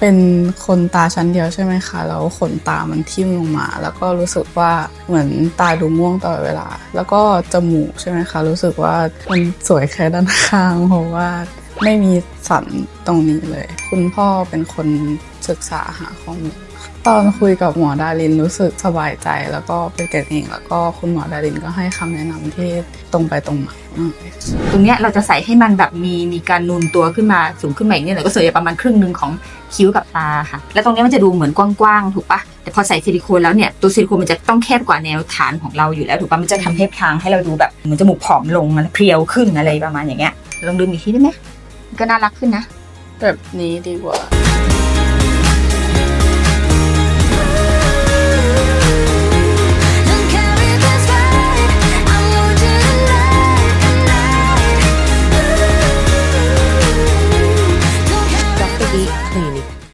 เป็นคนตาชั้นเดียวใช่ไหมคะ แล้วขนตามันทิ่มลงมา แล้วก็รู้สึกว่าเหมือนตาดูม่วงตลอดเวลา แล้วก็จมูกใช่ไหมคะ รู้สึกว่ามันสวยแค่ด้านข้างเพราะว่า ไม่มีสันตรงนี้เลย คุณพ่อเป็นคนศึกษาหาข้อมูลตอนคุยกับหมอดารินรู้สึกสบายใจแล้วก็เป็นกันเองแล้วก็คุณหมอดารินก็ให้คำแนะนำที่ตรงไปตรงมามากตรงเนี้ยเราจะใส่ให้มันแบบมีมีการนูนตัวขึ้นมาสูงขึ้นมาอีกนิดหน่อยก็ส่วนใหญ่ประมาณครึ่งหนึ่งของคิ้วกับตาค่ะ แล้วตรงเนี้ยมันจะดูเหมือนกว้างๆถูกปะแต่พอใส่ซิลิโคนแล้วเนี่ยตัวซิลิโคนมันจะต้องแคบกว่าแนวฐานของเราอยู่แล้วถูกปะมันจะทำให้พรางให้เราดูแบบเหมือนจมูกผอมลงมันเพรียวขึ้นอะไรประมาณอย่างเงี้ยลองดูอีกทีได้ไหม ก็น่ารักขึ้นนะ แบบนี้ดีกว่าคลินิก